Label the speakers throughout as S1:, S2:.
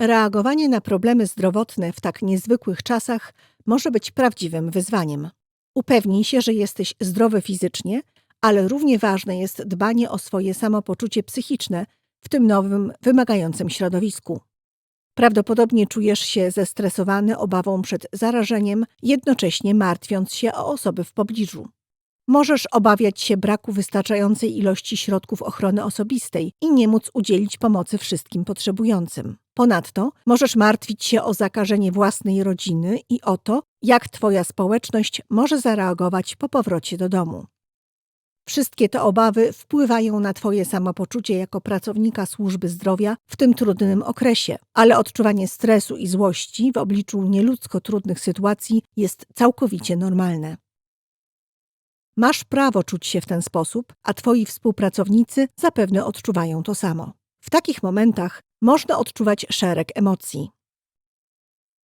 S1: Reagowanie na problemy zdrowotne w tak niezwykłych czasach może być prawdziwym wyzwaniem. Upewnij się, że jesteś zdrowy fizycznie, ale równie ważne jest dbanie o swoje samopoczucie psychiczne w tym nowym, wymagającym środowisku. Prawdopodobnie czujesz się zestresowany obawą przed zarażeniem, jednocześnie martwiąc się o osoby w pobliżu. Możesz obawiać się braku wystarczającej ilości środków ochrony osobistej i nie móc udzielić pomocy wszystkim potrzebującym. Ponadto możesz martwić się o zakażenie własnej rodziny i o to, jak Twoja społeczność może zareagować po powrocie do domu. Wszystkie te obawy wpływają na Twoje samopoczucie jako pracownika służby zdrowia w tym trudnym okresie, ale odczuwanie stresu i złości w obliczu nieludzko trudnych sytuacji jest całkowicie normalne. Masz prawo czuć się w ten sposób, a Twoi współpracownicy zapewne odczuwają to samo. W takich momentach można odczuwać szereg emocji.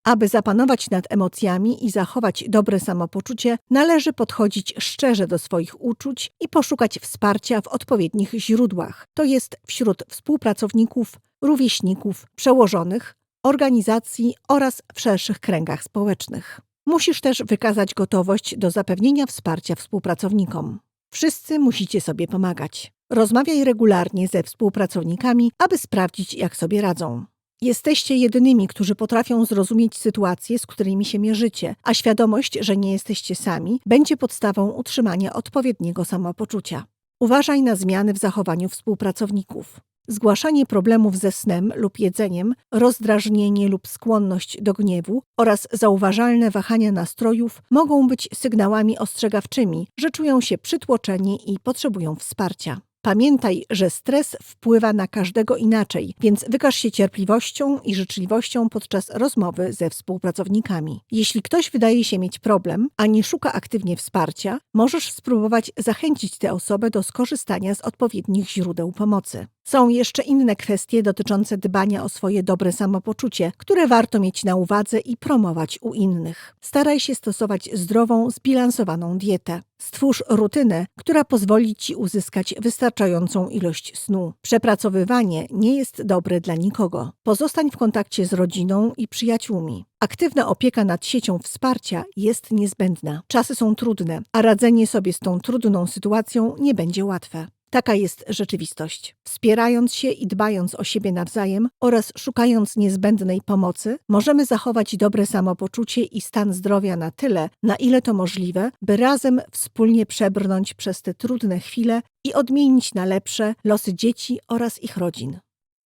S1: Aby zapanować nad emocjami i zachować dobre samopoczucie, należy podchodzić szczerze do swoich uczuć i poszukać wsparcia w odpowiednich źródłach, to jest wśród współpracowników, rówieśników, przełożonych, organizacji oraz w szerszych kręgach społecznych. Musisz też wykazać gotowość do zapewnienia wsparcia współpracownikom. Wszyscy musicie sobie pomagać. Rozmawiaj regularnie ze współpracownikami, aby sprawdzić, jak sobie radzą. Jesteście jedynymi, którzy potrafią zrozumieć sytuacje, z którymi się mierzycie, a świadomość, że nie jesteście sami, będzie podstawą utrzymania odpowiedniego samopoczucia. Uważaj na zmiany w zachowaniu współpracowników. Zgłaszanie problemów ze snem lub jedzeniem, rozdrażnienie lub skłonność do gniewu oraz zauważalne wahania nastrojów mogą być sygnałami ostrzegawczymi, że czują się przytłoczeni i potrzebują wsparcia. Pamiętaj, że stres wpływa na każdego inaczej, więc wykaż się cierpliwością i życzliwością podczas rozmowy ze współpracownikami. Jeśli ktoś wydaje się mieć problem, a nie szuka aktywnie wsparcia, możesz spróbować zachęcić tę osobę do skorzystania z odpowiednich źródeł pomocy. Są jeszcze inne kwestie dotyczące dbania o swoje dobre samopoczucie, które warto mieć na uwadze i promować u innych. Staraj się stosować zdrową, zbilansowaną dietę. Stwórz rutynę, która pozwoli ci uzyskać wystarczającą ilość snu. Przepracowywanie nie jest dobre dla nikogo. Pozostań w kontakcie z rodziną i przyjaciółmi. Aktywna opieka nad siecią wsparcia jest niezbędna. Czasy są trudne, a radzenie sobie z tą trudną sytuacją nie będzie łatwe. Taka jest rzeczywistość. Wspierając się i dbając o siebie nawzajem oraz szukając niezbędnej pomocy, możemy zachować dobre samopoczucie i stan zdrowia na tyle, na ile to możliwe, by razem wspólnie przebrnąć przez te trudne chwile i odmienić na lepsze losy dzieci oraz ich rodzin.